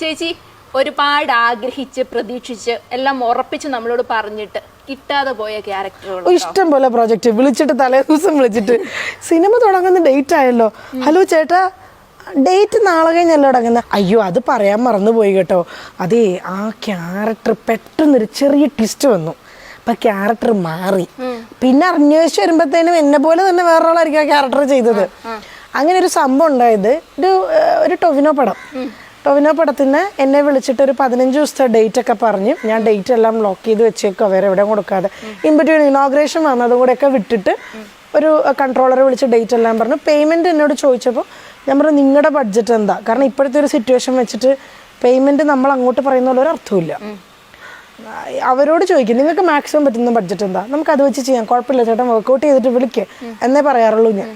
ചേച്ചി ഒരുപാട് ആഗ്രഹിച്ച് പ്രതീക്ഷിച്ച് എല്ലാം ഉറപ്പിച്ച് നമ്മളോട് പറഞ്ഞിട്ട് കിട്ടാതെ പോയ ക്യാരക്ടറുകൾ ഇഷ്ടം പോലെ പ്രോജക്റ്റ് വിളിച്ചിട്ട് തലേ ദിവസം വിളിച്ചിട്ട്. സിനിമ തുടങ്ങുന്ന ഡേറ്റ് ആയല്ലോ. ഹലോ ചേട്ടാ ഡേറ്റ് നാളെ കഴിഞ്ഞല്ലോ തുടങ്ങുന്ന? അയ്യോ അത് പറയാൻ മറന്നുപോയി കേട്ടോ. അതേ ആ ക്യാരക്ടർ പെട്ടെന്നൊരു ചെറിയ ട്വിസ്റ്റ് വന്നു. അപ്പൊ ക്യാരക്ടർ മാറി. പിന്നെ അന്വേഷിച്ച് വരുമ്പോഴത്തേനും എന്നെ പോലെ തന്നെ വേറൊരാളായിരിക്കും ആ ക്യാരക്ടർ ചെയ്തത്. അങ്ങനെ ഒരു സംഭവം ഉണ്ടായത്. ഒരു ഒരു ടൊവിനോ പടം. ടൊവിനോ പടത്തിന് എന്നെ വിളിച്ചിട്ട് ഒരു പതിനഞ്ച് ദിവസത്തെ ഡേറ്റ് ഒക്കെ പറഞ്ഞു. ഞാൻ ഡേറ്റ് എല്ലാം ലോക്ക് ചെയ്ത് വെച്ചേക്കോ വേറെ എവിടെ കൊടുക്കാതെ. ഇൻ ബിറ്റ്വീൻ ഇനോഗ്രേഷൻ വന്നതും കൂടെ ഒക്കെ വിട്ടിട്ട് ഒരു കൺട്രോളറെ വിളിച്ച് ഡേറ്റ് എല്ലാം പറഞ്ഞു. പേയ്മെന്റ് എന്നോട് ചോദിച്ചപ്പോൾ ഞാൻ പറഞ്ഞു നിങ്ങളുടെ ബഡ്ജറ്റ് എന്താ? കാരണം ഇപ്പോഴത്തെ ഒരു സിറ്റുവേഷൻ വെച്ചിട്ട് പേയ്മെന്റ് നമ്മൾ അങ്ങോട്ട് പറയുന്ന ഒരു അർത്ഥമില്ല അവരോട് ചോദിക്കും നിങ്ങൾക്ക് മാക്സിമം പറ്റുന്ന ബഡ്ജറ്റ് എന്താ? നമുക്ക് അത് വെച്ച് ചെയ്യാം കുഴപ്പമില്ല ചേട്ടൻ വർക്കൗട്ട് ചെയ്തിട്ട് വിളിക്കേ. എന്നേ പറയാറുള്ളൂ ഞാൻ.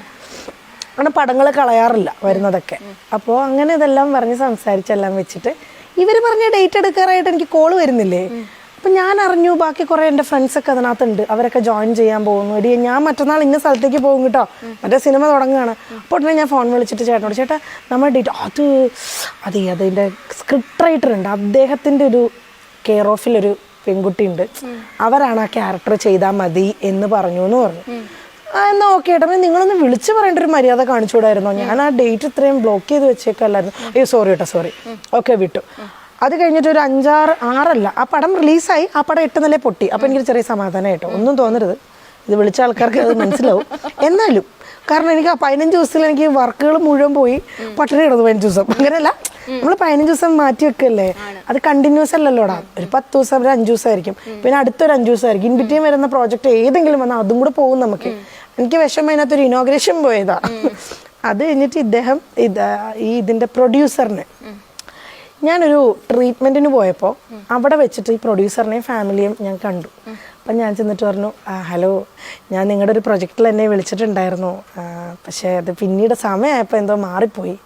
അങ്ങനെ പടങ്ങൾ കളയാറില്ല വരുന്നതൊക്കെ. അപ്പോൾ അങ്ങനെ ഇതെല്ലാം പറഞ്ഞ് സംസാരിച്ചെല്ലാം വെച്ചിട്ട് ഇവർ പറഞ്ഞ ഡേറ്റ് എടുക്കാറായിട്ട് എനിക്ക് കോൾ വരുന്നില്ലേ? അപ്പം ഞാൻ അറിഞ്ഞു ബാക്കി കുറേ എന്റെ ഫ്രണ്ട്സൊക്കെ അതിനകത്തുണ്ട്. അവരൊക്കെ ജോയിൻ ചെയ്യാൻ പോകുന്നു. എടി ഞാൻ മറ്റന്നാൾ ഇന്ന സ്ഥലത്തേക്ക് പോകും കേട്ടോ. മറ്റേ സിനിമ തുടങ്ങുകയാണ്. അപ്പോൾ ഉടനെ ഞാൻ ഫോൺ വിളിച്ചിട്ട് ചേട്ടനോട് ചേട്ടാ നമ്മുടെ ഡേറ്റ് അത് അതെ അതിന്റെ സ്ക്രിപ്റ്റ് റൈറ്റർ ഉണ്ട്. അദ്ദേഹത്തിന്റെ ഒരു കെയർ ഓഫിലൊരു പെൺകുട്ടിയുണ്ട്. അവരാണ് ആ ക്യാരക്ടർ ചെയ്താൽ മതി എന്ന് പറഞ്ഞു എന്ന് പറഞ്ഞു. ആ എന്നാ ഓക്കെ ഏട്ടാ. നിങ്ങളൊന്ന് വിളിച്ചു പറയേണ്ട ഒരു മര്യാദ കാണിച്ചുകൂടായിരുന്നോ? ഞാൻ ആ ഡേറ്റ് ഇത്രയും ബ്ലോക്ക് ചെയ്ത് വെച്ചേക്കല്ലായിരുന്നു. അയ്യോ സോറി കേട്ടോ സോറി ഓക്കെ വിട്ടു. അത് കഴിഞ്ഞിട്ട് ഒരു അഞ്ചാറ് ആറല്ല. ആ പടം റിലീസായി ആ പടം എട്ട് നില പൊട്ടി. അപ്പോൾ എനിക്കൊരു ചെറിയ സമാധാനം കേട്ടോ ഒന്നും തോന്നരുത്. ഇത് വിളിച്ച ആൾക്കാർക്ക് അത് മനസ്സിലാവും. എന്നാലും കാരണം എനിക്ക് ആ പതിനഞ്ച് ദിവസത്തിൽ എനിക്ക് വർക്കുകൾ മുഴുവൻ പോയി. പട്ടിണി കിടന്നു പതിനഞ്ച് ദിവസം. അങ്ങനെയല്ല. നമ്മൾ പതിനഞ്ച് ദിവസം മാറ്റി വെക്കല്ലേ? അത് കണ്ടിന്യൂസ് അല്ലല്ലോടാ. ഒരു പത്ത് ദിവസം ഒരു അഞ്ച് ദിവസമായിരിക്കും പിന്നെ അടുത്തൊരു അഞ്ച് ദിവസമായിരിക്കും ഇൻ ബിറ്റ്വീൻ വരുന്ന പ്രോജക്റ്റ് ഏതെങ്കിലും വന്നാൽ അതും കൂടെ പോകും നമുക്ക്. എനിക്ക് വിഷമം അതിനകത്തൊരു ഇനോഗ്രേഷൻ പോയതാ. അത് കഴിഞ്ഞിട്ട് ഇദ്ദേഹം ഇത് ഈ ഇതിന്റെ പ്രൊഡ്യൂസറിന് ഞാനൊരു ട്രീറ്റ്മെന്റിന് പോയപ്പോൾ അവിടെ വെച്ചിട്ട് ഈ പ്രൊഡ്യൂസറിനെയും ഫാമിലിയും ഞാൻ കണ്ടു. അപ്പം ഞാൻ ചെന്നിട്ട് പറഞ്ഞു "ആ, ഹലോ ഞാൻ നിങ്ങളുടെ ഒരു പ്രൊജക്റ്റിൽ എന്നെ വിളിച്ചിട്ടുണ്ടായിരുന്നു. പക്ഷേ അത് പിന്നീട് സമയമായപ്പോൾ എന്തോ മാറിപ്പോയി.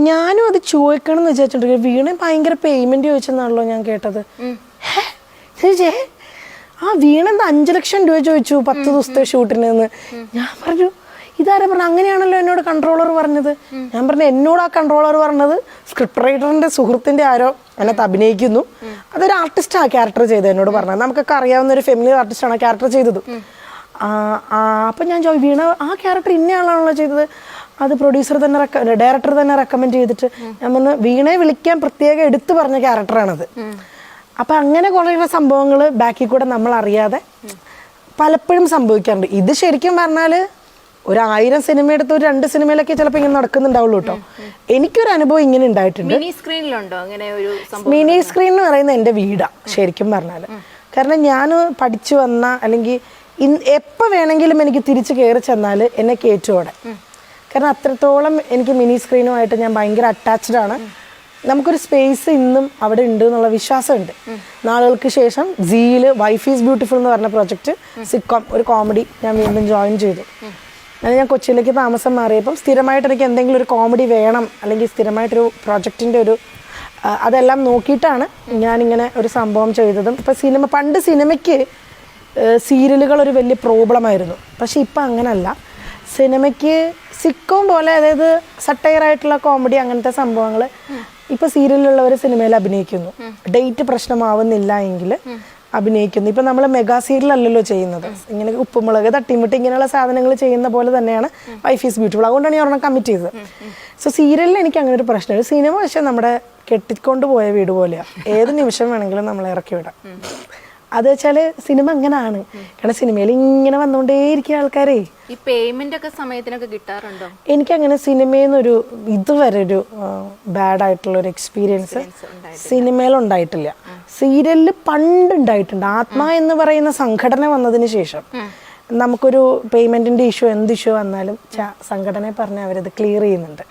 ഞാനും അത് ചോദിക്കണം എന്ന് വിചാരിച്ചിട്ടുണ്ട്. വീണ ഭയങ്കര പേയ്മെന്റ് ചോദിച്ചെന്നാണല്ലോ ഞാൻ കേട്ടത്. ആ വീണ എന്താ അഞ്ചു ലക്ഷം രൂപ ചോദിച്ചു പത്ത് ദിവസത്തെ ഷൂട്ടിന് എന്ന് ഞാൻ പറഞ്ഞു ഇതാരാ പറഞ്ഞു അങ്ങനെയാണല്ലോ എന്നോട് കൺട്രോളർ പറഞ്ഞത്. ഞാൻ പറഞ്ഞു എന്നോട് ആ കൺട്രോളർ പറഞ്ഞത്? സ്ക്രിപ്റ്റ് റൈറ്ററിന്റെ സുഹൃത്തിന്റെ ആരോ അതിനകത്ത് അഭിനയിക്കുന്നു. അതൊരു ആർട്ടിസ്റ്റ് ആ ക്യാരക്ടർ ചെയ്തത് എന്നോട് പറഞ്ഞത്. നമുക്കൊക്കെ അറിയാവുന്ന ഒരു ഫെമിലി ആർട്ടിസ്റ്റാണ് ആ ക്യാരക്ടർ ചെയ്തത്. അപ്പൊ ഞാൻ ചോദിച്ചു വീണ ആ ക്യാരക്ടർ ഇന്നയാളാണല്ലോ ചെയ്തത്? അത് പ്രൊഡ്യൂസർ തന്നെ ഡയറക്ടർ തന്നെ റെക്കമെൻഡ് ചെയ്തിട്ട്. ഞാൻ പറഞ്ഞു വീണയെ വിളിക്കാൻ പ്രത്യേകം എടുത്തു പറഞ്ഞ ക്യാരക്ടറാണത് അപ്പൊ അങ്ങനെ കുറേ സംഭവങ്ങൾ ബാക്കിൽ കൂടെ നമ്മൾ അറിയാതെ പലപ്പോഴും സംഭവിക്കാറുണ്ട്. ഇത് ശരിക്കും പറഞ്ഞാൽ ഒരു ആയിരം സിനിമ എടുത്ത് ഒരു രണ്ട് സിനിമയിലൊക്കെ ചിലപ്പോൾ ഇങ്ങനെ നടക്കുന്നുണ്ടാവുള്ളൂ കേട്ടോ. എനിക്കൊരു അനുഭവം ഇങ്ങനെ ഉണ്ടായിട്ടുണ്ട്. മിനി സ്ക്രീനിലുണ്ടോ? അങ്ങനെ ഒരു മിനി സ്ക്രീൻ എന്ന് പറയുന്നത് എന്റെ വീടാ ശരിക്കും പറഞ്ഞാൽ കാരണം ഞാൻ പഠിച്ചു വന്ന അല്ലെങ്കിൽ എപ്പോ എപ്പോൾ വേണമെങ്കിലും എനിക്ക് തിരിച്ച് കയറി ചെന്നാൽ എന്നെ കയറ്റുവോടെ കാരണം അത്രത്തോളം എനിക്ക് മിനി സ്ക്രീനുമായിട്ട് ഞാൻ ഭയങ്കര അറ്റാച്ച്ഡ് ആണ്. നമുക്കൊരു സ്പേസ് ഇന്നും അവിടെ ഉണ്ട് എന്നുള്ള വിശ്വാസമുണ്ട്. നാളുകൾക്ക് ശേഷം ജിയിൽ വൈഫ് ഈസ് ബ്യൂട്ടിഫുൾ എന്ന് പറഞ്ഞ പ്രൊജക്റ്റ് സിക്കോം ഒരു കോമഡി ഞാൻ വീണ്ടും ജോയിൻ ചെയ്തു. അങ്ങനെ ഞാൻ കൊച്ചിയിലേക്ക് താമസം മാറിയപ്പം സ്ഥിരമായിട്ട് എനിക്ക് എന്തെങ്കിലും ഒരു കോമഡി വേണം അല്ലെങ്കിൽ സ്ഥിരമായിട്ടൊരു പ്രൊജക്റ്റിന്റെ ഒരു അതെല്ലാം നോക്കിയിട്ടാണ് ഞാനിങ്ങനെ ഒരു സംഭവം ചെയ്തതും. ഇപ്പം സിനിമ പണ്ട് സിനിമയ്ക്ക് സീരിയലുകൾ ഒരു വലിയ പ്രോബ്ലമായിരുന്നു പക്ഷെ ഇപ്പം അങ്ങനല്ല. സിനിമയ്ക്ക് സിക്കോം പോലെ അതായത് സട്ടയർ ആയിട്ടുള്ള കോമഡി അങ്ങനത്തെ സംഭവങ്ങൾ ഇപ്പൊ സീരിയലിലുള്ളവർ സിനിമയിൽ അഭിനയിക്കുന്നു. ഡേറ്റ് പ്രശ്നമാവുന്നില്ല എങ്കിൽ അഭിനയിക്കുന്നു. ഇപ്പൊ നമ്മൾ മെഗാ സീരിയലല്ലല്ലോ ചെയ്യുന്നത്. ഇങ്ങനെ ഉപ്പുമുളക് തട്ടിമുട്ടി ഇങ്ങനെയുള്ള സാധനങ്ങൾ ചെയ്യുന്ന പോലെ തന്നെയാണ് വൈഫ് ഈസ് ബ്യൂട്ടിഫുൾ അതുകൊണ്ടാണ് ഞാൻ ഒരെണ്ണം കമ്മിറ്റ് ചെയ്തത്. സോ സീരിയലിൽ എനിക്ക് അങ്ങനെ ഒരു പ്രശ്നമില്ല സിനിമ പക്ഷെ നമ്മുടെ കെട്ടിക്കൊണ്ട് പോയ വീട് പോലെയാണ് ഏത് നിമിഷം വേണമെങ്കിലും നമ്മളെ ഇറക്കി വിടാം. അത് വെച്ചാൽ സിനിമ അങ്ങനെയാണ് കാരണം സിനിമയിൽ ഇങ്ങനെ വന്നുകൊണ്ടേയിരിക്കും ആൾക്കാരേ. ഈ പേയ്മെന്റ് ഒക്കെ സമയത്തിനൊക്കെ കിട്ടാറുണ്ടോ? എനിക്കങ്ങനെ സിനിമയിൽ നിന്നൊരു ഇതുവരെ ഒരു ബാഡ് ആയിട്ടുള്ള ഒരു എക്സ്പീരിയൻസ് സിനിമയിൽ ഉണ്ടായിട്ടില്ല. സീരിയലിൽ പണ്ട് ഉണ്ടായിട്ടുണ്ട് ആത്മ എന്ന് പറയുന്ന സംഘടന വന്നതിന് ശേഷം. നമുക്കൊരു പേയ്മെന്റിന്റെ ഇഷ്യൂ എന്ത് ഇഷ്യൂ വന്നാലും സംഘടന സംഘടനയെ പറഞ്ഞ് അവരത് ക്ലിയർ ചെയ്യുന്നുണ്ട്.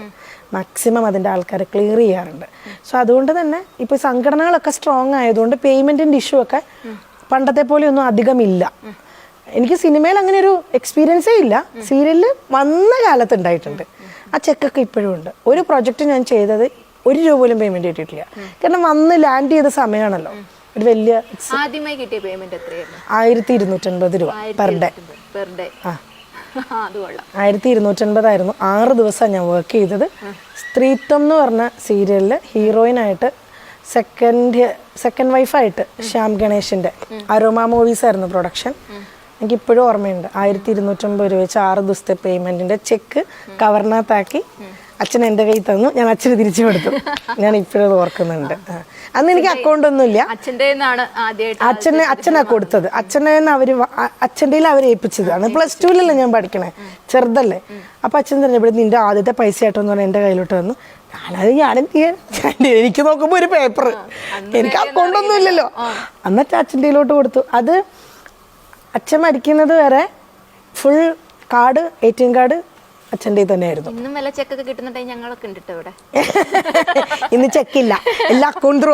മാക്സിമം അതിന്റെ ആൾക്കാരെ ക്ലിയർ ചെയ്യാറുണ്ട്. സോ അതുകൊണ്ട് തന്നെ ഇപ്പൊ സംഘടനകളൊക്കെ സ്ട്രോങ് ആയതുകൊണ്ട് പേയ്മെന്റിന്റെ ഇഷ്യൂ ഒക്കെ പണ്ടത്തെ പോലെ ഒന്നും അധികം ഇല്ല എനിക്ക് സിനിമയിൽ അങ്ങനെ ഒരു എക്സ്പീരിയൻസേ ഇല്ല. സീരിയലിൽ വന്ന കാലത്ത് ഉണ്ടായിട്ടുണ്ട്. ആ ചെക്കൊക്കെ ഇപ്പോഴും ഉണ്ട്. ഒരു പ്രൊജക്റ്റ് ഞാൻ ചെയ്തത് ഒരു രൂപ പോലും പേയ്മെന്റ് കിട്ടിയിട്ടില്ല. കാരണം വന്ന് ലാൻഡ് ചെയ്ത സമയമാണല്ലോ. ഒരു വലിയ ആദ്യമായി കിട്ടിയ പേയ്മെന്റ് എത്രയായിരുന്നു? ആയിരത്തി ഇരുന്നൂറ്റൻപത് രൂപ പെർ ഡേ പെർ ഡേ ആ. ആയിരത്തി ഇരുന്നൂറ്റൻപതായിരുന്നു ആറ് ദിവസമാണ് ഞാൻ വർക്ക് ചെയ്തത്. സ്ത്രീത്വം എന്ന് പറഞ്ഞ സീരിയലിൽ ഹീറോയിനായിട്ട് സെക്കൻഡ് സെക്കൻഡ് വൈഫായിട്ട് ശ്യാം ഗണേഷിന്റെ അരോമ മൂവീസ് ആയിരുന്നു പ്രൊഡക്ഷൻ എനിക്ക് ഇപ്പോഴും ഓർമ്മയുണ്ട്. ആയിരത്തി ഇരുന്നൂറ്റമ്പത് രൂപ വെച്ച് ആറ് ദിവസത്തെ പേയ്മെന്റിന്റെ ചെക്ക് കവറിനകത്താക്കി അച്ഛൻ എന്റെ കയ്യിൽ തന്നു. ഞാൻ അച്ഛന് തിരിച്ചു കൊടുത്തു. ഞാൻ ഇപ്പോഴത് ഓർക്കുന്നുണ്ട്. അന്ന് എനിക്ക് അക്കൗണ്ട് ഒന്നുമില്ല. അച്ഛനെ അച്ഛനാ കൊടുത്തത്. അച്ഛനെ അവർ അച്ഛന്റെ അവർ ഏൽപ്പിച്ചതാണ് പ്ലസ് ടുവിലല്ലേ ഞാൻ പഠിക്കണേ? ചെറുതല്ലേ. അപ്പൊ അച്ഛൻ തന്നെ ഇവിടെ നിന്റെ ആദ്യത്തെ പൈസ ആയിട്ടെന്ന് പറഞ്ഞാൽ എന്റെ കയ്യിലോട്ട് വന്നു ഞാനത് ഞാനെന്ത് എനിക്ക് നോക്കുമ്പോൾ ഒരു പേപ്പർ എനിക്ക് അക്കൗണ്ട് ഒന്നും ഇല്ലല്ലോ. എന്നിട്ട് അച്ഛന്റെ കയ്യിലോട്ട് കൊടുത്തു. അത് അച്ഛൻ മരിക്കുന്നത് വരെ full card A T M card അച്ഛന്റെ തന്നെയായിരുന്നു. ഇന്നും വല്ല ചെക്കൊക്കെ കിട്ടുന്ന ടൈം ഞങ്ങളൊക്കെ ഉണ്ട് ഇവിടെ? ഇന്ന് ചെക്കില്ല. എല്ലാ അക്കൗണ്ട്